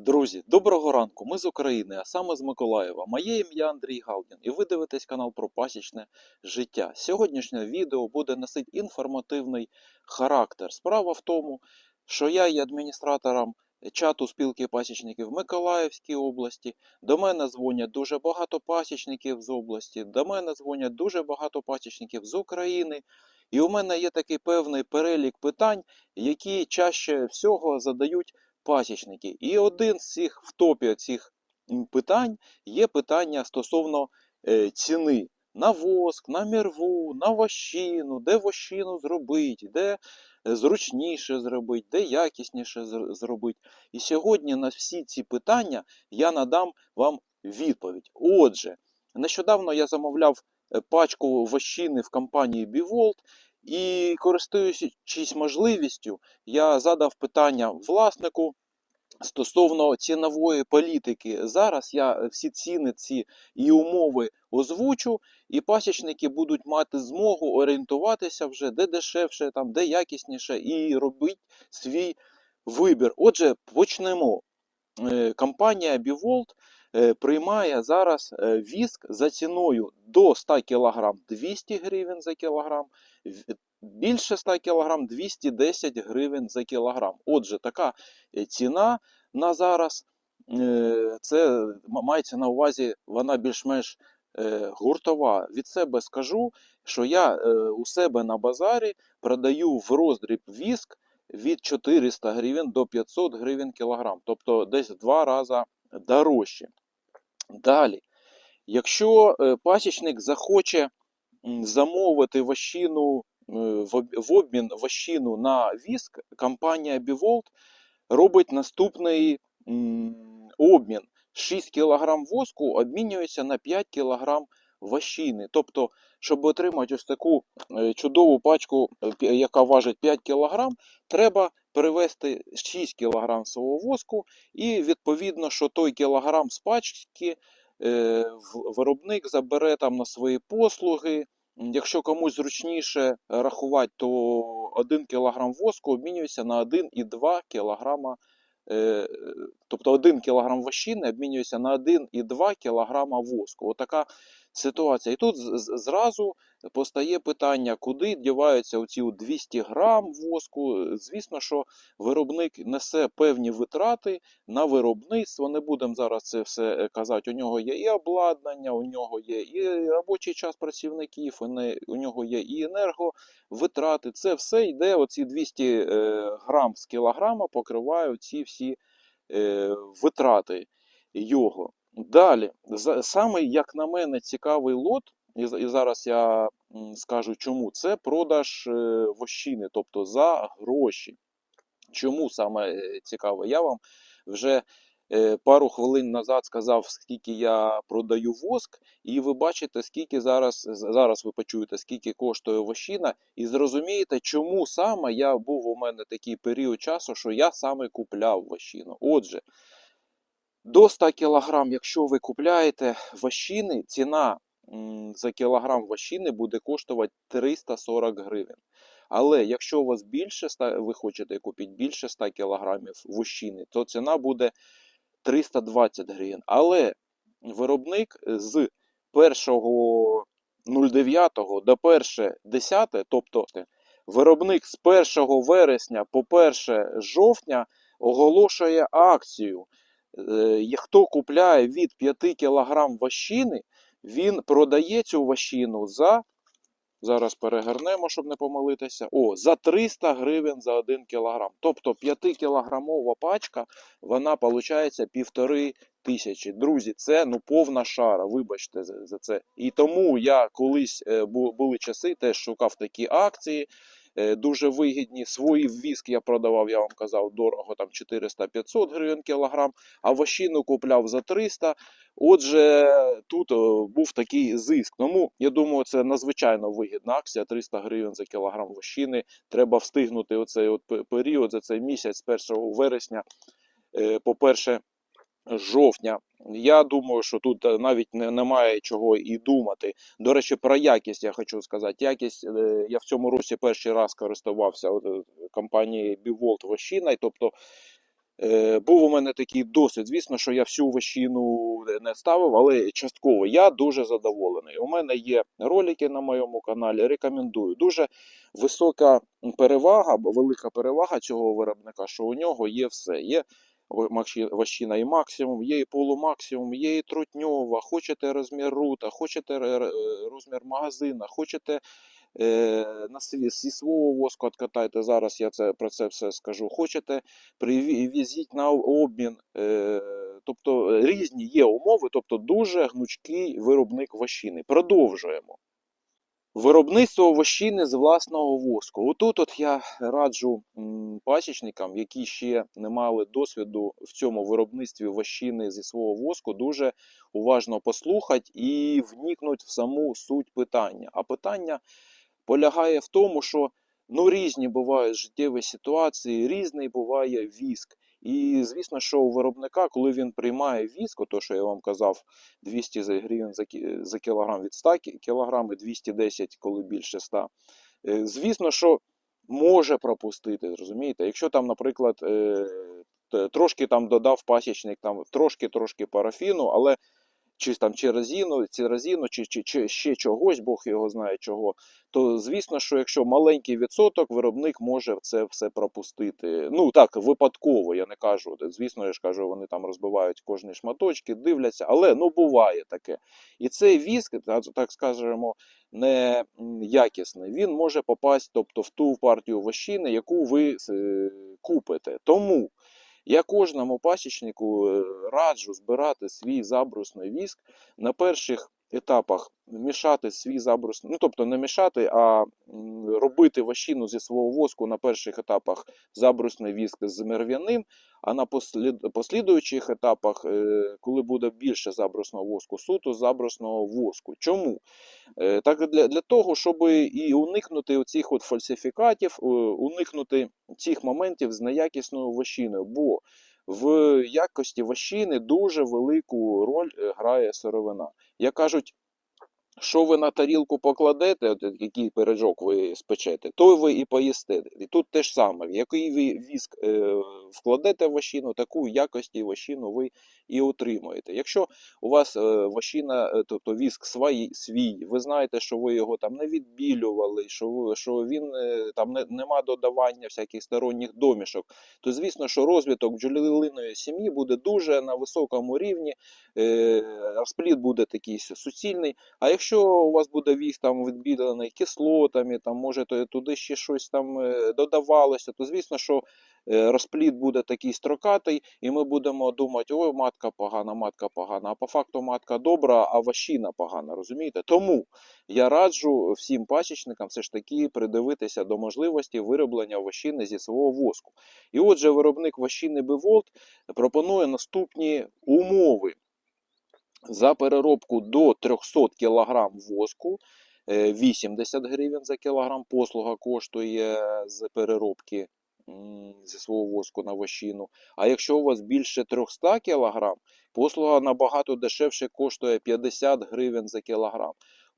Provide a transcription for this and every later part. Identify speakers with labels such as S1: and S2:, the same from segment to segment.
S1: Друзі, доброго ранку! Ми з України, а саме з Миколаєва. Моє ім'я Андрій Галдін, і ви дивитесь канал про пасічне життя. Сьогоднішнє відео буде носити інформативний характер. Справа в тому, що я є адміністратором чату спілки пасічників Миколаївській області. До мене дзвонять дуже багато пасічників з області, до мене дзвонять дуже багато пасічників з України. І у мене є такий певний перелік питань, які чаще всього задають пасічники. І один з цих в топі цих питань є питання стосовно е, ціни на воск, на мірву, на вощину, де вощину зробити, де е, зручніше зробити, де якісніше зробити. І сьогодні на всі ці питання я надам вам відповідь. Отже, нещодавно я замовляв е, пачку вощини в компанії Bivolt, і користуючись можливістю, я задав питання власнику стосовно цінової політики. Зараз я всі ціни ці і умови озвучу, і пасічники будуть мати змогу орієнтуватися вже де дешевше, там, де якісніше, і робити свій вибір. Отже, почнемо. Е, Компанія Bivolt приймає зараз е, віск за ціною до 100 кг 200 гривень за кілограм, більше 100 кг 210 гривень за кілограм. Отже, така е, ціна на зараз. е, Це мається на увазі, вона більш-менш е, гуртова. Від себе скажу, що я е, у себе на базарі продаю в роздріб віск від 400 гривень до 500 гривень кілограм, тобто десь два рази дорожче. Далі, якщо е, пасічник захоче замовити вощину е, в обмін вощину на віск, компанія Bivolt робить наступний обмін. 6 кг воску обмінюється на 5 кг вощини. Тобто, щоб отримати ось таку е, чудову пачку, яка важить 5 кг, треба перевести 6 кг свого воску, і відповідно, що той кілограм з пачки е, виробник забере там на свої послуги. Якщо комусь зручніше рахувати, то 1 кг воску обмінюється на 1,2 кг. е, Тобто 1 кг вощини обмінюється на 1,2 кг воску. Отака ситуація. І тут зразу постає питання, куди діваються оці 200 грам воску. Звісно, що виробник несе певні витрати на виробництво. Не будемо зараз це все е, казати. У нього є і обладнання, у нього є і робочий час працівників, у нього є і енерговитрати. Це все йде. Оці 200 е, грам з кілограма покривають ці всі е, витрати його. Далі, саме, як на мене, цікавий лот, і, і зараз я скажу чому, це продаж е, вощини, тобто за гроші. Чому саме е, цікаво? Я вам вже е, пару хвилин назад сказав, скільки я продаю воск, і ви бачите, скільки зараз, зараз ви почуєте, скільки коштує вощина, і зрозумієте, чому саме я був у мене такий період часу, що я саме купляв вощину. Отже, до 100 кг, якщо ви купляєте вощини, ціна за кілограм вощини буде коштувати 340 гривень. Але якщо у вас більше 100, ви хочете купити більше 100 кг вощини, то ціна буде 320 гривень. Але виробник з 1.09 до 1.10, тобто виробник з 1 вересня по 1 жовтня оголошує акцію. Е, Хто купляє від 5 кг вощини, він продає цю вощину за. Зараз перегорнемо, щоб не помилитися. О, за 300 гривень за 1 кг. Тобто 5-кілограмова пачка, вона виходить півтори тисячі. Друзі, це ну повна шара. Вибачте за, за це. І тому я колись е, були часи, теж шукав такі акції. Е, Дуже вигідні. Свої віск я продавав, я вам казав, дорого, там 400-500 гривень кілограм, а вощину купляв за 300. Отже, тут е, був такий зиск. Тому я думаю, це надзвичайно вигідна акція. 300 гривень за кілограм вощини. Треба встигнути оцей от період за цей місяць з 1 вересня е, по 1 жовтня. Я думаю, що тут е, навіть не, немає чого і думати. До речі, про якість я хочу сказати. Якість е, я в цьому році перший раз користувався е, компанією Bivolt Вощина, тобто був у мене такий досвід. Звісно, що я всю вощину не ставив, але частково я дуже задоволений. У мене є ролики на моєму каналі. Рекомендую. Дуже висока перевага, велика перевага цього виробника, що у нього є все. Є вощина і максимум, є і полумаксимум, є і трутньова, хочете розмір рута, хочете розмір магазина, хочете е, на зі свого воску откатайте. Зараз я це, про це все скажу. Хочете, привізіть на обмін. Е, тобто е, різні є умови, тобто дуже гнучкий виробник вощини. Продовжуємо. Виробництво вощини з власного воску. Отут от я раджу пасічникам, які ще не мали досвіду в цьому виробництві вощини зі свого воску, дуже уважно послухати і вникнуть в саму суть питання. А питання полягає в тому, що ну, різні бувають життєві ситуації, різний буває віск. І звісно, що у виробника, коли він приймає віско, то що я вам казав, 200 за- гривень за, кі- за кілограм від 100 кілограм і 210, коли більше 100. Е, Звісно, що може пропустити, розумієте? Якщо там, наприклад, е, трошки там додав пасічник, там трошки-трошки парафіну, але чи там чи резину, чи резину, чи, чи, чи ще чогось, Бог його знає чого, то звісно, що якщо маленький відсоток, виробник може це все пропустити. Ну так, випадково, я не кажу. Звісно, я ж кажу, вони там розбивають кожні шматочки, дивляться, але ну буває таке. І цей віск, так скажемо, не якісний, він може попасти тобто, в ту партію вощини, яку ви е, купите. Тому я кожному пасічнику е, раджу збирати свій забрусний віск. На перших етапах мішати свій забрусний, ну тобто не мішати, а робити вощину зі свого воску на перших етапах забрусний віск з мерв'яним, а на послід, послідуючих етапах, е, коли буде більше забрусного воску, суто забрусного воску. Чому? Е, Так для, для того, щоб і уникнути оцих от фальсифікатів, е, уникнути цих моментів з неякісною вощиною, бо в якості вощини дуже велику роль грає сировина. Як кажуть, що ви на тарілку покладете, от який пиріжок ви спечете, то ви і поїсте. І тут те ж саме, який ви віск е, вкладете в вощину, таку якості вощину ви і отримуєте. Якщо у вас е, вощина, е, тобто віск свій, свій, ви знаєте, що ви його там не відбілювали, що, що він е, там не, нема додавання всяких сторонніх домішок, то звісно, що розвиток бджолиної сім'ї буде дуже на високому рівні, е, розплід буде такий суцільний. А якщо у вас буде віск там відбілений кислотами, там може туди ще щось там е, додавалося, то звісно, що е, розплід буде такий строкатий, і ми будемо думати, ой, матка погана, матка погана. А по факту матка добра, а ващина погана, розумієте? Тому я раджу всім пасічникам все ж таки придивитися до можливості вироблення ващини зі свого воску. І отже, виробник ващини Биволт пропонує наступні умови за переробку до 300 кг воску. е, 80 гривень за кілограм послуга коштує з переробки зі свого воску на вощину. А якщо у вас більше 300 кг, послуга набагато дешевше коштує 50 гривень за кілограм.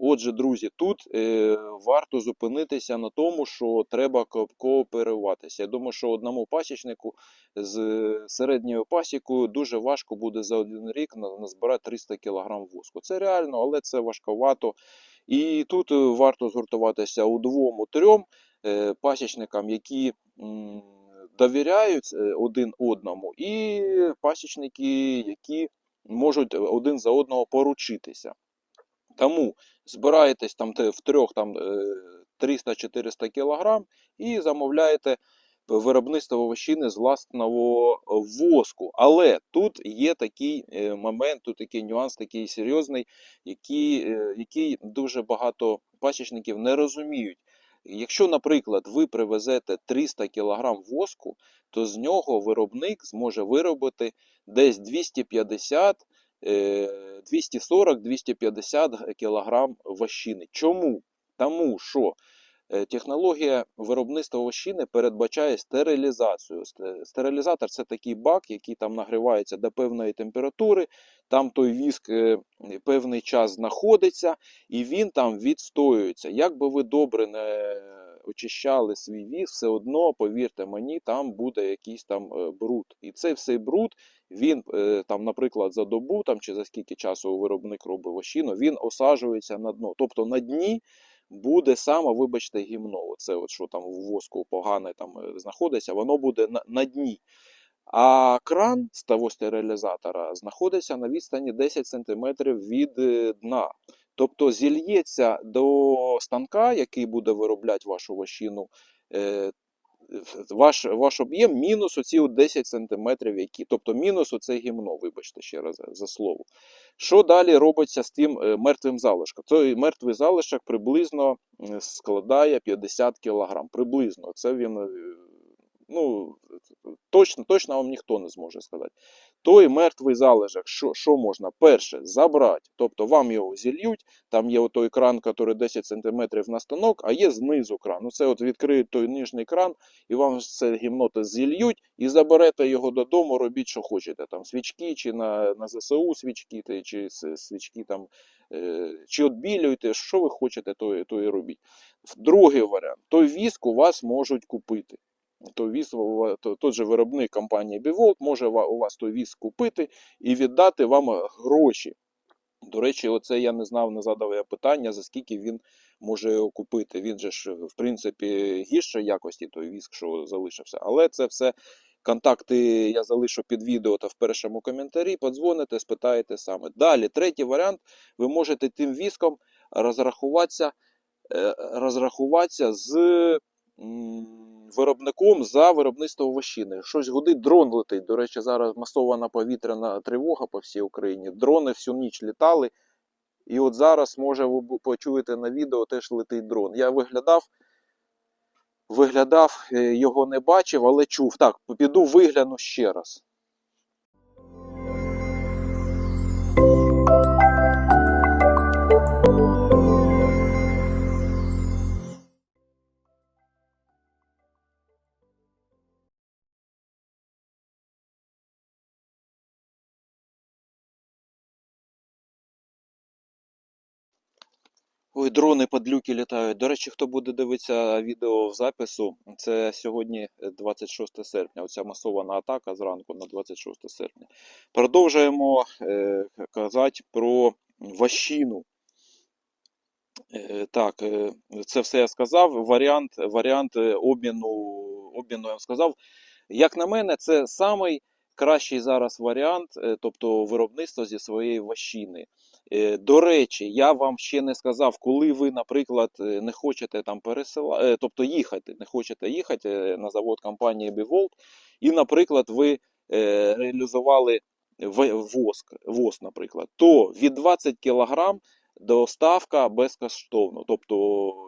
S1: Отже, друзі, тут е, варто зупинитися на тому, що треба кооперуватися. Я думаю, що одному пасічнику з е, середньою пасікою дуже важко буде за один рік назбирати 300 кг воску. Це реально, але це важковато. І тут е, варто згуртуватися у двом-трьом е, пасічникам, які м, довіряють е, один одному, і пасічники, які можуть один за одного поручитися. Тому збираєтесь там в трьох там е, 300-400 кг і замовляєте виробництво вощини з власного воску. Але тут є такий е, момент, тут такий нюанс, такий серйозний, який, е, який дуже багато пасічників не розуміють. Якщо, наприклад, ви привезете 300 кг воску, то з нього виробник зможе виробити десь 250 е, 240-250 кг вощини. Чому? Тому що е, технологія виробництва вощини передбачає стерилізацію. Стерилізатор це такий бак, який там нагрівається до певної температури, там той віск е, певний час знаходиться і він там відстоюється. Як би ви добре не очищали свій віз, все одно, повірте мені, там буде якийсь там е, бруд. І цей всей бруд, він е, там, наприклад, за добу там, чи за скільки часу виробник робить вощину, він осаджується на дно. Тобто на дні буде саме, вибачте, гімно. Це от що там в воску погане там е, знаходиться, воно буде на, на дні. А кран з того стерилізатора знаходиться на відстані 10 см від дна. Тобто зільється до станка, який буде виробляти вашу вощину, е, ваш, ваш об'єм мінус оці 10 см, які, тобто мінус оце гімно, вибачте ще раз за слово. Що далі робиться з тим е, мертвим залишком? Той мертвий залишок приблизно е, складає 50 кг. Приблизно. Це він. Ну, точно, точно вам ніхто не зможе сказати. Той мертвий залежок, що, що можна? Перше, забрати. Тобто вам його зільють, там є той кран, який 10 см на станок, а є знизу кран. Це от відкриють той нижній кран, і вам це гімноти зільють, і заберете його додому, робіть, що хочете. Там свічки, чи на, на ЗСУ свічки, чи свічки там, е, чи отбілюєте, що ви хочете, то, то і робіть. Другий варіант: той віск у вас можуть купити. То віз, то, тот же виробник компанії Bivolt може у вас той віз купити і віддати вам гроші. До речі, оце я не знав, не задав я питання, за скільки він може його купити. Він же ж, в принципі, гіршої якості той віск, що залишився. Але це все контакти я залишу під відео та в першому коментарі. Подзвоните, спитаєте саме. Далі, третій варіант, ви можете тим віском розрахуватися, е, розрахуватися з виробником за виробництво овощини. Щось гудить, дрон летить. До речі, зараз масована повітряна тривога по всій Україні. Дрони всю ніч літали. І от зараз, може, ви почуєте на відео, теж летить дрон. Я виглядав, виглядав, е, його не бачив, але чув. Так, піду вигляну ще раз. Ой, дрони падлюки літають. До речі, хто буде дивитися відео в запису, це сьогодні е, 26 серпня. Оця масована атака зранку на 26 серпня. Продовжуємо е, казати про ващину. Е, так, е, це все я сказав. Варіант, варіант е, обміну, обміну я вам сказав. Як на мене, це самий кращий зараз варіант, е, тобто виробництво зі своєї ващини. Е, До речі, я вам ще не сказав, коли ви, наприклад, е, не хочете там пересилати, тобто їхати, не хочете їхати е, на завод компанії Bivolt, і, наприклад, ви е, реалізували воск, воск, наприклад, то від 20 кг доставка безкоштовно. Тобто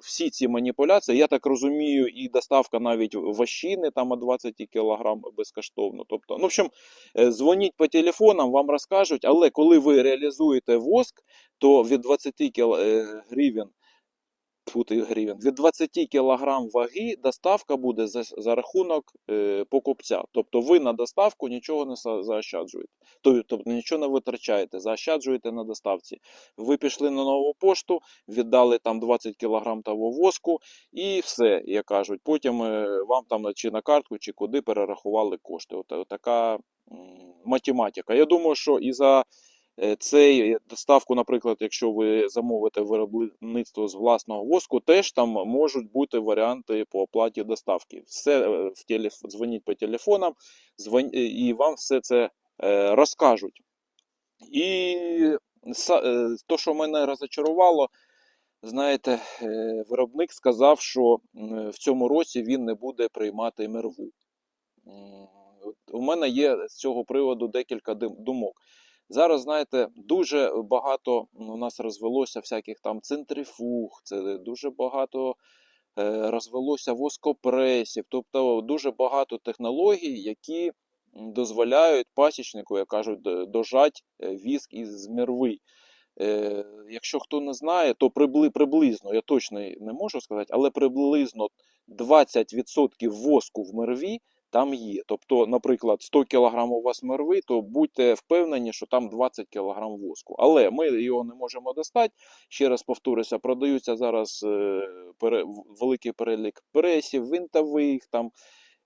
S1: всі ці маніпуляції, я так розумію, і доставка навіть вощини там о 20 кг безкоштовно. Тобто, ну, в общем, е, дзвоніть по телефонам, вам розкажуть, але коли ви реалізуєте воск, то від 20 кіл... е, гривень Тьфу гривень. Від 20 кг ваги доставка буде за, за рахунок е, покупця. Тобто ви на доставку нічого не за- заощаджуєте. Тобто, нічого не витрачаєте, заощаджуєте на доставці. Ви пішли на нову пошту, віддали там 20 кг того воску і все, як кажуть. Потім е, вам там чи на картку, чи куди перерахували кошти. От, от така м, математика. Я думаю, що і за Цей доставку, наприклад, якщо ви замовите виробництво з власного воску, теж там можуть бути варіанти по оплаті доставки. Все е, в телеф... дзвоніть по телефонам, дзвон... е, і вам все це е, розкажуть. І е, то, що мене розочарувало, знаєте, е, виробник сказав, що в цьому році він не буде приймати мерву. У мене є з цього приводу декілька думок. Зараз, знаєте, дуже багато у нас розвелося всяких там центрифуг, це дуже багато е, розвелося воскопресів, тобто дуже багато технологій, які дозволяють пасічнику, як кажуть, д- дожать е, віск із мірви. Е, якщо хто не знає, то прибли, приблизно, я точно не можу сказати, але приблизно 20% воску в мерві там є. Тобто, наприклад, 100 кг у вас мерви, то будьте впевнені, що там 20 кг воску. Але ми його не можемо достати. Ще раз повторюся, продаються зараз е, пере, великий перелік пресів, винтових, там,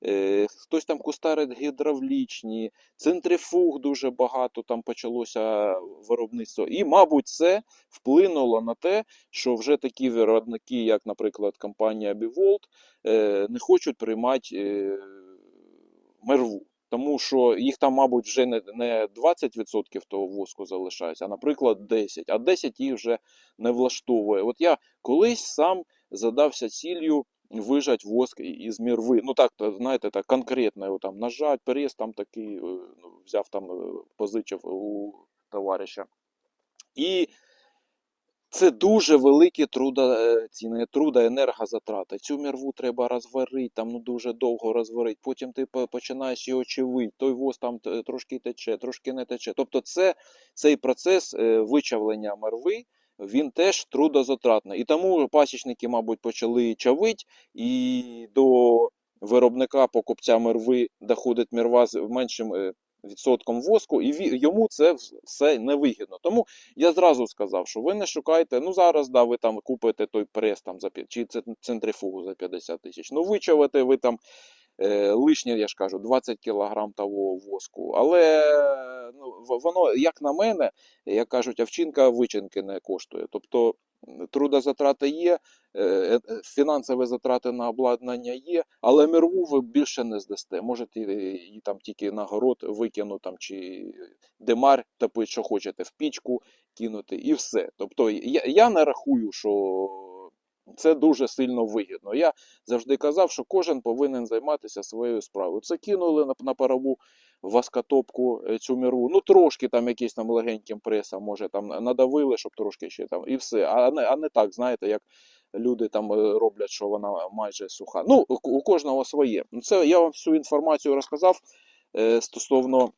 S1: е, хтось там кустари гідравлічні, центрифуг дуже багато там почалося виробництво. І, мабуть, це вплинуло на те, що вже такі виробники, як, наприклад, компанія Bivolt, е, не хочуть приймати мерву. Тому що їх там, мабуть, вже не, не 20% того воску залишається, а, наприклад, 10%. А 10% їх вже не влаштовує. От я колись сам задався ціллю вижать воск із мірви. Ну так, знаєте, так конкретно його там нажать, перес там такий, е, ну, взяв там, е, позичив у товариша. І це дуже великі трудо, е, ці енергозатрати. Цю мірву треба розварити, там ну дуже довго розварити. Потім ти починаєш його чавити, той воз там трошки тече, трошки не тече. Тобто, це цей процес е, вичавлення мерви. Він теж трудозатратний. І тому пасічники, мабуть, почали чавити, і до виробника покупця мерви доходить мерва з меншим е, відсотком воску, і йому це все невигідно. Тому я зразу сказав, що ви не шукайте, ну зараз да, ви там купите той прес там за чи це центрифугу за 50 тисяч. Ну вичавите ви там лишнє, я ж кажу, 20 кілограм того воску. Але ну, воно, як на мене, як кажуть, овчинка вичинки не коштує. Тобто трудозатрати є, е, е, фінансові затрати на обладнання є, але мірву ви більше не здасте. Можете її там тільки на город викинути там, чи демар топити, що хочете, в пічку кинути, і все. Тобто я, я не рахую, що це дуже сильно вигідно. Я завжди казав, що кожен повинен займатися своєю справою. Це кинули на, на парову васкотопку е, цю мірву. Ну, трошки там якийсь там легеньким пресом, може там надавили, щоб трошки ще там, і все. А не, а не так, знаєте, як люди там е, роблять, що вона майже суха. Ну, у, кожного своє. Ну, Це я вам всю інформацію розказав е, стосовно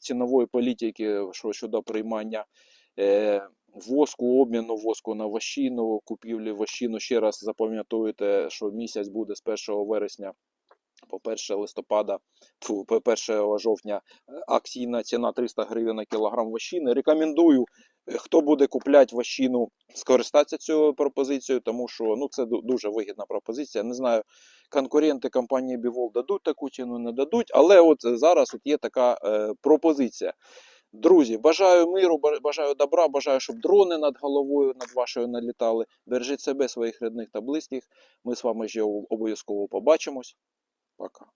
S1: цінової політики, що щодо приймання. Воску, обміну воску на вощину, купівлі вощину. Ще раз запам'ятуйте, що місяць буде з 1 вересня по 1 листопада, тьфу, по 1 жовтня акційна ціна 300 гривень на кілограм вощини. Рекомендую, хто буде купляти вощину, скористатися цією пропозицією, тому що ну, це дуже вигідна пропозиція. Не знаю, конкуренти компанії Bivol дадуть таку ціну, не дадуть, але от зараз от є така е, пропозиція. Друзі, бажаю миру, бажаю добра, бажаю, щоб дрони над головою над вашою налітали. Бережіть себе, своїх рідних та близьких. Ми з вами ще обов'язково побачимось. Пока.